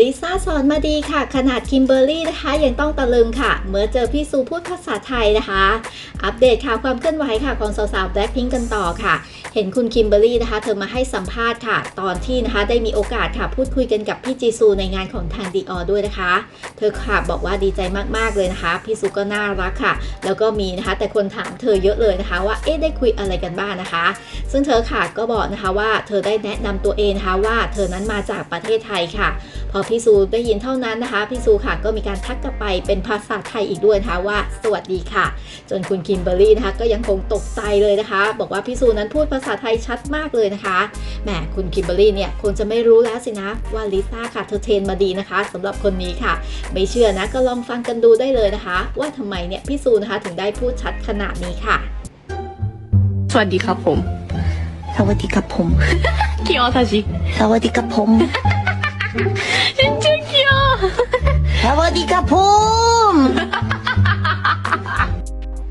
ลิซ่าสอนมาดีค่ะ ขนาดคิมเบอร์รี่นะคะ ยังต้องตะลึงค่ะ เมื่อเจอพี่ซูพูดภาษาไทยนะคะ อัปเดตข่าวความเคลื่อนไหวค่ะของสาวๆแบล็คพิงกันต่อค่ะ เห็นคุณคิมเบอร์รี่นะคะ เธอมาให้สัมภาษณ์ค่ะ ตอนที่นะคะได้มีโอกาสค่ะพูดคุยกันกับพี่จีซูในงานของทางดีออด้วยนะคะ เธอค่ะบอกว่าดีใจมากๆเลยนะคะ พี่ซูก็น่ารักค่ะ แล้วก็มีนะคะ แต่คนถามเธอเยอะเลยนะคะ ว่าเอ๊ะได้คุยอะไรกันบ้างนะคะ ซึ่งเธอค่ะก็บอกนะคะว่าเธอได้แนะนำตัวเองนะคะว่า เธอนั้นมาจากประเทศไทยค่ะ อพี่ซูได้ยินเท่านั้นนะคะ พี่ซูค่ะก็มีการทักกลับไปเป็นภาษาไทยอีกด้วยนะคะว่า สวัสดีค่ะ จนคุณคิมเบอร์รี่นะคะ ก็ยังคงตกใจเลยนะคะ บอกว่าพี่ซูนั้นพูดภาษาไทยชัดมากเลยนะคะแหมคุณคิมเบอร์รี่เนี่ยคงจะไม่รู้แล้วสินะว่าลิซ่าค่ะเธอเทรนมาดีนะคะสำหรับคนนี้ค่ะ ไม่เชื่อนะก็ลองฟังกันดูได้เลยนะคะ ว่าทำไมเนี่ยพี่ซูนะคะถึงได้พูดชัดขนาดนี้ค่ะ สวัสดีครับผม สวัสดีครับผมเกียวทาชิสวัสดีครับผม ฉันชื่อเกียวสวัสดีครับผม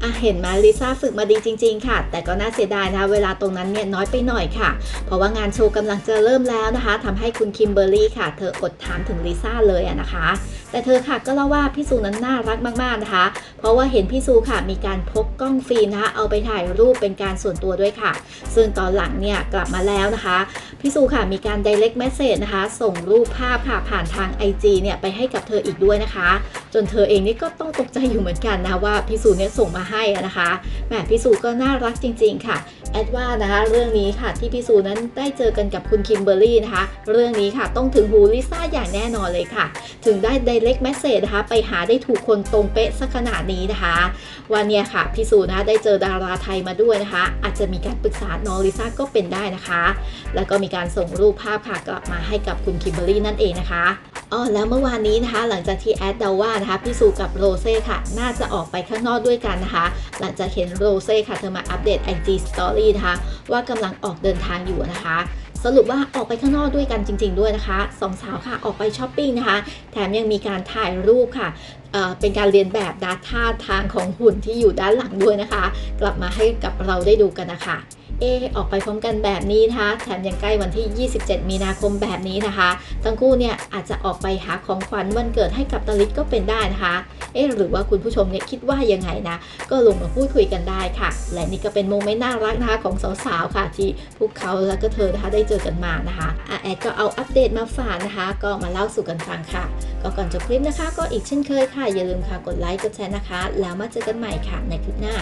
อะเห็นไหมลิซ่าฝึกมาดีจริง ๆ ค่ะ แต่ก็น่าเสียดายนะคะเวลาตรงนั้นเนี่ยน้อยไปหน่อยค่ะ เพราะว่างานโชว์กำลังจะเริ่มแล้วนะคะทำให้คุณคิมเบอร์รี่ค่ะ เธออดถามถึงลิซ่าเลยอะนะคะ แต่เธอค่ะก็เล่าว่าพี่ซูนั้นน่ารักมากๆนะคะ เพราะว่าเห็นพี่ซูค่ะมีการพกกล้องฟิล์มนะคะเอาไปถ่ายรูปเป็นการส่วนตัวด้วยค่ะ ซึ่งตอนหลังเนี่ยกลับมาแล้วนะคะ พี่ซูค่ะมีการ direct message นะคะ ส่งรูปภาพค่ะผ่านทาง IG เนี่ยไปให้กับเธออีกด้วยนะคะ จนเธอเองนี่ก็ต้องตกใจอยู่เหมือนกันนะว่าพี่ซูเนี่ยส่งมาให้นะคะแหมพี่ซูก็น่ารักจริง ๆ ค่ะ แอดว่านะคะ เรื่องนี้ค่ะที่พี่ซูนั้นได้เจอกันกับคุณคิมเบอร์รี่นะคะ เรื่องนี้ค่ะต้องถึงหูลิซ่าอย่างแน่นอนเลยค่ะ ถึงได้ direct message นะคะ ไปหาได้ถูกคนตรงเป๊ะสักขนาดนี้นะคะ วันนี้ค่ะพี่ซูนะคะได้เจอดาราไทยมาด้วยนะคะ อาจจะมีการปรึกษาน้องลิซ่าก็เป็นได้นะคะ แล้วก็มีการส่งรูปภาพค่ะกลับมาให้กับคุณคิมเบอร์รี่นั่นเองนะคะ อ๋อแล้วเมื่อวานนี้นะคะ หลังจากที่แอดเดาว่านะคะพี่ซูกับโรเซ่ค่ะ น่าจะออกไปข้างนอกด้วยกันนะคะ หลังจากเห็นโรเซ่ค่ะเธอมาอัปเดต IG Story นะคะ ว่ากำลังออกเดินทางอยู่นะคะสรุปว่าออกไปข้างนอกด้วยกันจริง ๆ ด้วยนะคะสองสาวค่ะออกไปช้อปปิ้งนะคะ แถมยังมีการถ่ายรูปค่ะเเป็นการเรียนแบบดาท่าทางของหุ่นที่อยู่ด้านหลังด้วยนะคะ กลับมาให้กับเราได้ดูกันนะคะ เออออกไปพร้อมกันแบบนี้นะคะแถมยังใกล้วันที่ 27 มีนาคมแบบนี้นะคะ ทั้งคู่เนี่ยอาจจะออกไปหาของขวัญวันเกิดให้กับตาลิศก็เป็นได้นะคะ เอ๊ะหรือว่าคุณผู้ชมเนี่ยคิดว่ายังไงนะ ก็ลงมาพูดคุยกันได้ค่ะ และนี่ก็เป็นโมเมนต์น่ารักนะคะของสาวๆค่ะ ที่พวกเขาแล้วก็เธอนะคะได้เจอกันมานะคะอะแอดก็เอาอัปเดตมาฝากนะคะ ก็มาเล่าสู่กันฟังค่ะ ก็ก่อนจบคลิปนะคะ ก็อีกเช่นเคยค่ะอย่าลืมค่ะกดไลค์กดแชร์นะคะ แล้วมาเจอกันใหม่ค่ะในคลิปหน้า